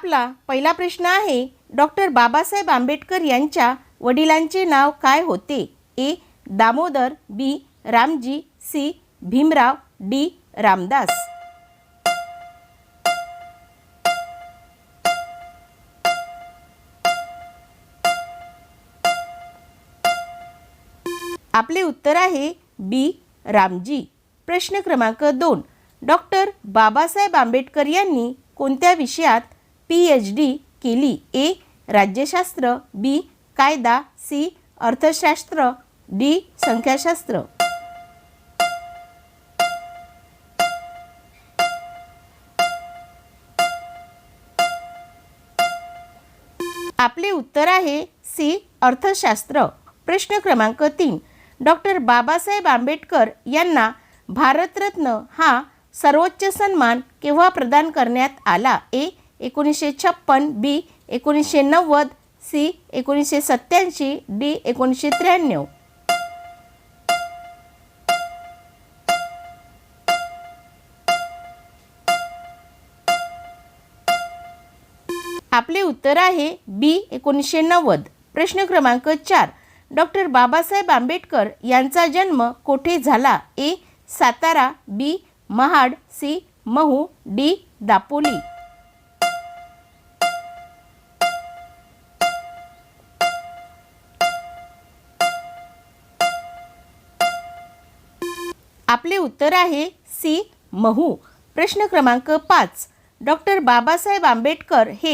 आपला पहिला प्रश्न आहे डॉक्टर बाबासाहेब आंबेडकर यांच्या वडिलांचे नाव काय होते? A. Damodar B. Ramji C. Bhimrao D. Ramdas. आपले उत्तर आहे बी. रामजी. प्रश्न क्रमांक दोन. डॉक्टर बाबासाहेब आंबेडकर यांनी कोणत्या विषयात पी एच डी केली. ए. राज्यशास्त्र. बी कायदा. सी अर्थशास्त्र. डी संख्याशास्त्र. आपले उत्तर आहे सी अर्थशास्त्र. प्रश्न क्रमांक तीन. डॉक्टर बाबासाहेब आंबेडकर यांना भारतरत्न हा सर्वोच्च सन्मान केव्हा प्रदान करण्यात आला? ए. एकोणीसशे छप्पन बी एकोणीसशे नव्वद सी एकोणीसशे सत्याऐंशी डी एकोणीसशे त्र्याण्णव. आपले उत्तर आहे बी एकोणीसशे नव्वद. प्रश्न क्रमांक चार. डॉक्टर बाबासाहेब आंबेडकर यांचा जन्म कोठे झाला? A Satara B Mahad C Mhow D Dapoli. आपले उत्तर आहे सी महू. प्रश्न क्रमांक पाच. डॉक्टर बाबासाहेब आंबेडकर हे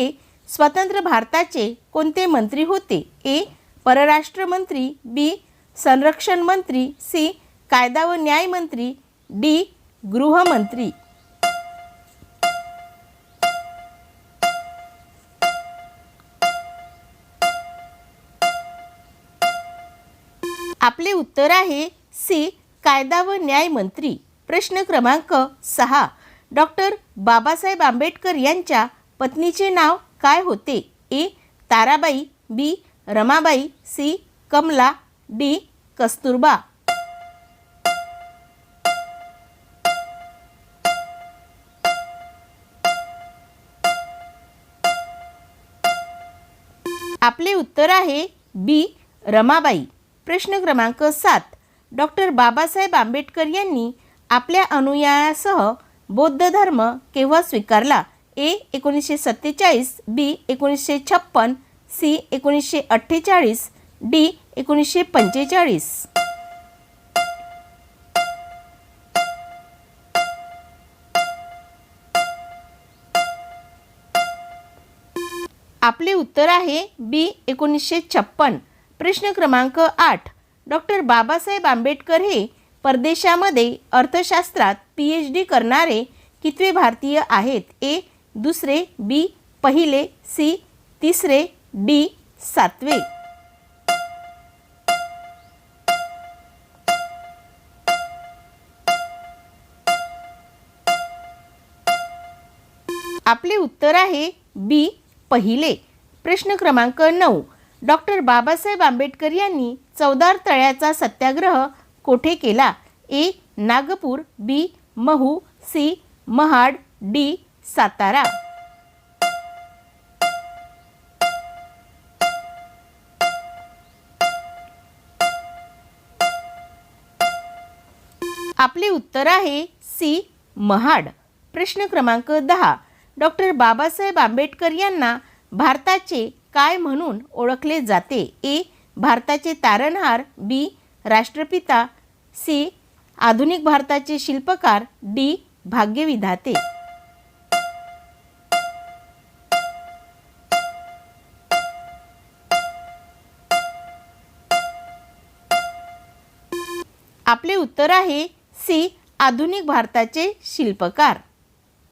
स्वतंत्र भारताचे कोणते मंत्री होते? ए परराष्ट्र मंत्री बी संरक्षण मंत्री. सी कायदा व न्याय मंत्री. डी गृहमंत्री. आपले उत्तर आहे सी कायदा व न्याय मंत्री. प्रश्न क्रमांक सहा. डॉक्टर बाबासाहेब आंबेडकर यांच्या पत्नीचे नाव काय होते? A. Tarabai B. Ramabai C. Kamala D. Kasturba. आपले उत्तर आहे बी. रमाबाई. प्रश्न क्रमांक सात. डॉक्टर बाबासाहेब आंबेडकर यांनी आपल्या अनुयायासह बौद्ध धर्म केव्हा स्वीकारला? ए एकोणीसशे सत्तेचाळीस बी एकोणीसशे छप्पन सी एकोणीसशे अठ्ठेचाळीस डी एकोणीसशे पंचेचाळीस. आपले उत्तर आहे बी एकोणीसशे छप्पन. प्रश्न क्रमांक आठ. डॉक्टर बाबासाहेब आंबेडकर हे परदेशामध्ये अर्थशास्त्रात पी एच डी करणारे कितवे भारतीय आहेत? ए दुसरे बी पहिले सी तिसरे डी सातवे. आपले उत्तर आहे बी पहिले. प्रश्न क्रमांक नऊ. डॉक्टर बाबासाहेब आंबेडकर यांनी चौदार तळ्याचा सत्याग्रह कोठे केला? A. Nagpur B. Mhow C. Mahad D. Satara. आपले उत्तर आहे सी. महाड. प्रश्न क्रमांक दहा. डॉक्टर बाबासाहेब आंबेडकर यांना भारताचे काय म्हणून ओळखले जाते? ए. भारताचे तारणहार बी. राष्ट्रपिता सी. आधुनिक भारताचे शिल्पकार डी. भाग्यविधाते. आपले उत्तर आहे सी. आधुनिक भारताचे शिल्पकार.